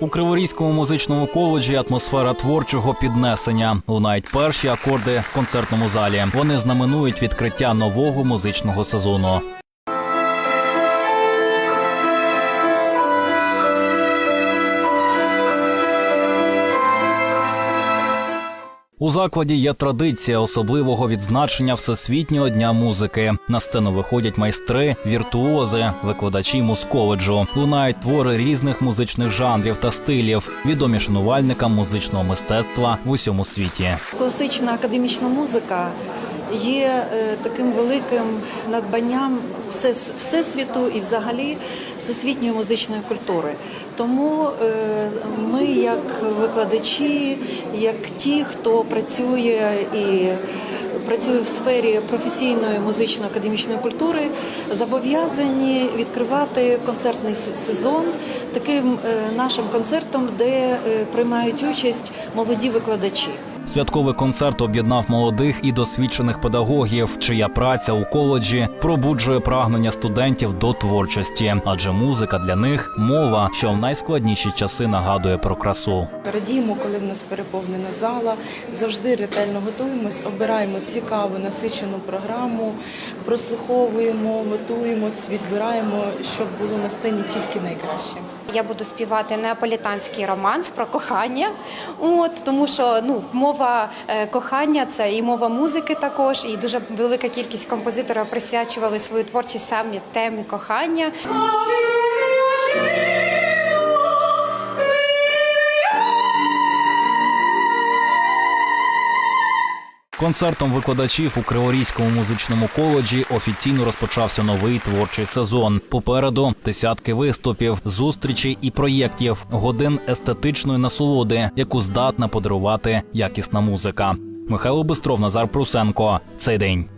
У Криворізькому музичному коледжі атмосфера творчого піднесення. Лунають перші акорди в концертному залі. Вони знаменують відкриття нового музичного сезону. У закладі є традиція особливого відзначення Всесвітнього дня музики. На сцену виходять майстри, віртуози, викладачі музколеджу. Лунають твори різних музичних жанрів та стилів, відомі шанувальникам музичного мистецтва в усьому світі. Класична академічна музика є е, таким великим надбанням все, всесвіту і взагалі всесвітньої музичної культури. Тому е, ми, як викладачі, як ті, хто працює і працює в сфері професійної музично-академічної культури, зобов'язані відкривати концертний сезон таким е, нашим концертом, де приймають участь молоді викладачі. Святковий концерт об'єднав молодих і досвідчених педагогів, чия праця у коледжі пробуджує прагнення студентів до творчості, адже музика для них мова, що в найскладніші часи нагадує про красу. Радіємо, коли в нас переповнена зала. Завжди ретельно готуємось, обираємо цікаву насичену програму, прослуховуємо, готуємось, відбираємо, щоб було на сцені тільки найкраще. Я буду співати неаполітанський романс про кохання. От тому, що ну мова е, кохання це і мова музики також, і дуже велика кількість композиторів присвячували свою творчість самі темі кохання. Концертом викладачів у Криворізькому музичному коледжі офіційно розпочався новий творчий сезон. Попереду десятки виступів, зустрічей і проєктів, годин естетичної насолоди, яку здатна подарувати якісна музика. Михайло Бистров, Назар Прусенко. Цей день.